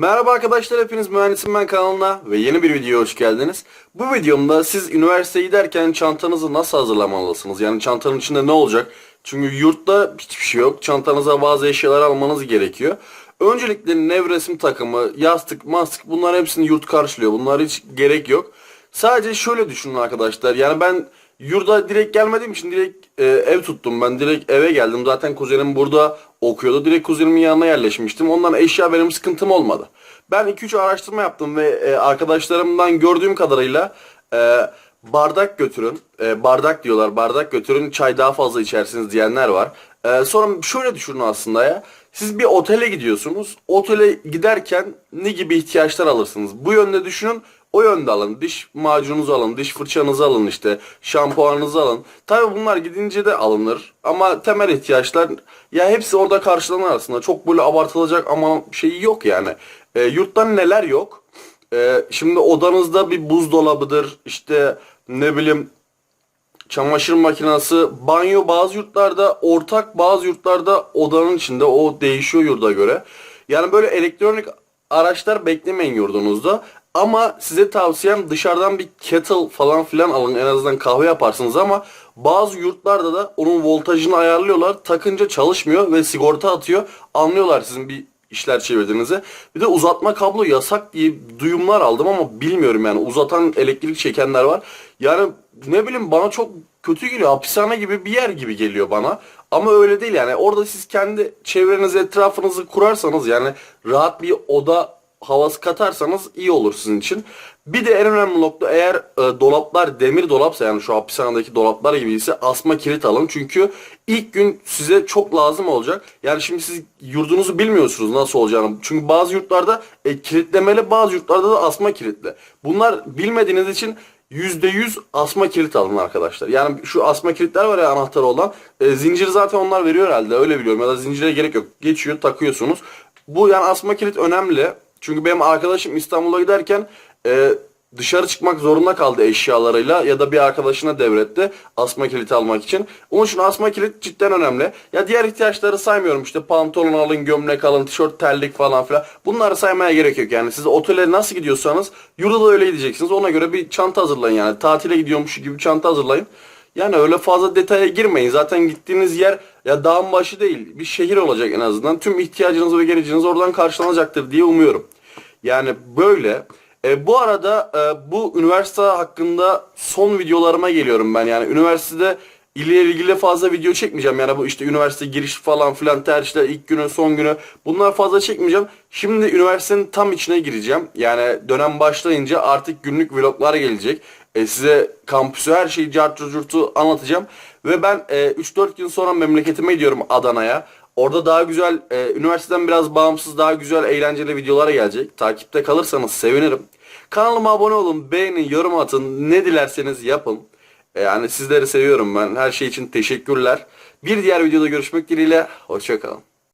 Merhaba arkadaşlar hepiniz Mühendisim Ben kanalına ve yeni bir videoya hoş geldiniz. Bu videomda siz üniversiteye giderken çantanızı nasıl hazırlamalısınız? Yani çantanın içinde ne olacak? Çünkü yurtta hiçbir şey yok. Çantanıza bazı eşyalar almanız gerekiyor. Öncelikle nevresim takımı, yastık, mastık bunlar hepsini yurt karşılıyor. Bunlar hiç gerek yok. Sadece şöyle düşünün arkadaşlar. Yani ben yurda direkt gelmediğim için direkt e, ev tuttum. Ben direkt eve geldim. Zaten kuzenim burada okuyordu. Direkt kuzenimin yanına yerleşmiştim. Ondan eşya benim sıkıntım olmadı. Ben 2-3 araştırma yaptım ve e, arkadaşlarımdan gördüğüm kadarıyla e, bardak götürün. E, bardak diyorlar. Bardak götürün. Çay daha fazla içersiniz diyenler var. E, sonra şöyle düşünün aslında ya. Siz bir otele gidiyorsunuz. Otele giderken ne gibi ihtiyaçlar alırsınız? Bu yönde düşünün. O yönde alın. Diş macununuzu alın, diş fırçanızı alın işte, şampuanınızı alın. Tabi bunlar gidince de alınır. Ama temel ihtiyaçlar ya hepsi orada karşılanır aslında. Çok böyle abartılacak ama şeyi yok yani. E, yurttan neler yok? E, şimdi odanızda bir buzdolabıdır, işte ne bileyim çamaşır makinesi, banyo bazı yurtlarda ortak bazı yurtlarda odanın içinde o değişiyor yurda göre. Yani böyle elektronik araçlar beklemeyin yurdunuzda. Ama size tavsiyem dışarıdan bir kettle falan filan alın. En azından kahve yaparsınız ama bazı yurtlarda da onun voltajını ayarlıyorlar. Takınca çalışmıyor ve sigorta atıyor. Anlıyorlar sizin bir işler çevirdiğinizi. Bir de uzatma kablo yasak diye duyumlar aldım ama bilmiyorum yani. Uzatan elektrik çekenler var. Yani ne bileyim bana çok kötü geliyor. Hapishane gibi bir yer gibi geliyor bana. Ama öyle değil yani. Orada siz kendi çevrenizi, etrafınızı kurarsanız yani rahat bir oda havası katarsanız iyi olur sizin için. Bir de en önemli nokta eğer e, dolaplar demir dolapsa yani şu hapishanedeki dolaplar gibi ise asma kilit alın. Çünkü ilk gün size çok lazım olacak. Yani şimdi siz yurdunuzu bilmiyorsunuz nasıl olacağını. Çünkü bazı yurtlarda e, kilitlemeli bazı yurtlarda da asma kilitli. Bunlar bilmediğiniz için %100 asma kilit alın arkadaşlar. Yani şu asma kilitler var ya anahtarı olan. E, zincir zaten onlar veriyor herhalde öyle biliyorum. Ya da zincire gerek yok. Geçiyor takıyorsunuz. Bu yani asma kilit önemli. Çünkü benim arkadaşım İstanbul'a giderken e, dışarı çıkmak zorunda kaldı eşyalarıyla ya da bir arkadaşına devretti asma kiliti almak için. Onun için asma kilit cidden önemli. Ya diğer ihtiyaçları saymıyorum işte pantolon alın, gömlek alın, tişört, terlik falan filan. Bunları saymaya gerek yok yani. Siz otele nasıl gidiyorsanız yurda da öyle gideceksiniz. Ona göre bir çanta hazırlayın yani. Tatile gidiyormuş gibi çanta hazırlayın. Yani öyle fazla detaya girmeyin. Zaten gittiğiniz yer ya dağın başı değil. Bir şehir olacak en azından. Tüm ihtiyacınız ve geleceğiniz oradan karşılanacaktır diye umuyorum. Yani böyle. E, bu arada e, bu üniversite hakkında son videolarıma geliyorum ben. Yani üniversitede ile ilgili fazla video çekmeyeceğim. Yani bu işte üniversite giriş falan filan tercihler ilk günü son günü bunlar fazla çekmeyeceğim. Şimdi üniversitenin tam içine gireceğim. Yani dönem başlayınca artık günlük vloglar gelecek. E, size kampüsü her şeyi cartı curtu anlatacağım. Ve ben e, 3-4 gün sonra memleketime gidiyorum Adana'ya. Orada daha güzel, e, üniversiteden biraz bağımsız daha güzel eğlenceli videolar gelecek. Takipte kalırsanız sevinirim. Kanalıma abone olun, beğenin, yorum atın, ne dilerseniz yapın. E, yani sizleri seviyorum ben. Her şey için teşekkürler. Bir diğer videoda görüşmek dileğiyle. Hoşçakalın.